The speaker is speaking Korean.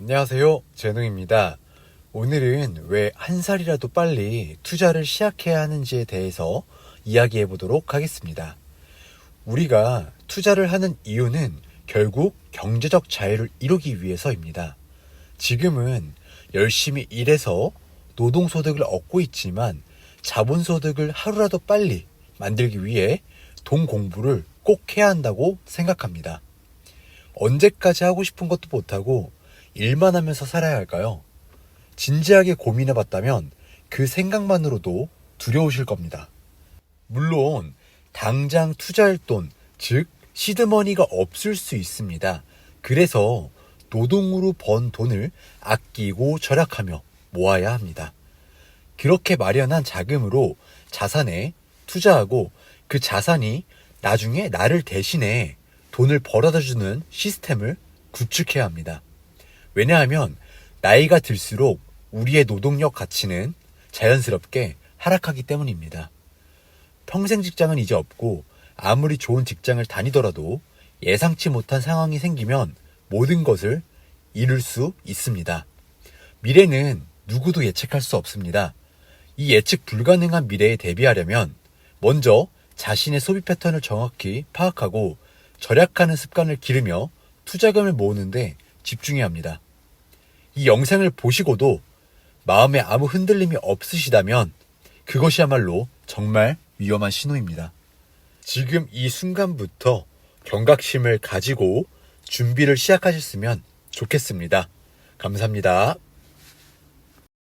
안녕하세요. 제노입니다. 오늘은 왜 한 살이라도 빨리 투자를 시작해야 하는지에 대해서 이야기해 보도록 하겠습니다. 우리가 투자를 하는 이유는 결국 경제적 자유를 이루기 위해서입니다. 지금은 열심히 일해서 노동소득을 얻고 있지만 자본소득을 하루라도 빨리 만들기 위해 돈 공부를 꼭 해야 한다고 생각합니다. 언제까지 하고 싶은 것도 못하고 일만 하면서 살아야 할까요? 진지하게 고민해 봤다면 그 생각만으로도 두려우실 겁니다. 물론, 당장 투자할 돈, 즉, 시드머니가 없을 수 있습니다. 그래서 노동으로 번 돈을 아끼고 절약하며 모아야 합니다. 그렇게 마련한 자금으로 자산에 투자하고 그 자산이 나중에 나를 대신해 돈을 벌어다 주는 시스템을 구축해야 합니다. 왜냐하면 나이가 들수록 우리의 노동력 가치는 자연스럽게 하락하기 때문입니다. 평생 직장은 이제 없고 아무리 좋은 직장을 다니더라도 예상치 못한 상황이 생기면 모든 것을 잃을 수 있습니다. 미래는 누구도 예측할 수 없습니다. 이 예측 불가능한 미래에 대비하려면 먼저 자신의 소비 패턴을 정확히 파악하고 절약하는 습관을 기르며 투자금을 모으는데 집중해야 합니다. 이 영상을 보시고도 마음에 아무 흔들림이 없으시다면 그것이야말로 정말 위험한 신호입니다. 지금 이 순간부터 경각심을 가지고 준비를 시작하셨으면 좋겠습니다. 감사합니다.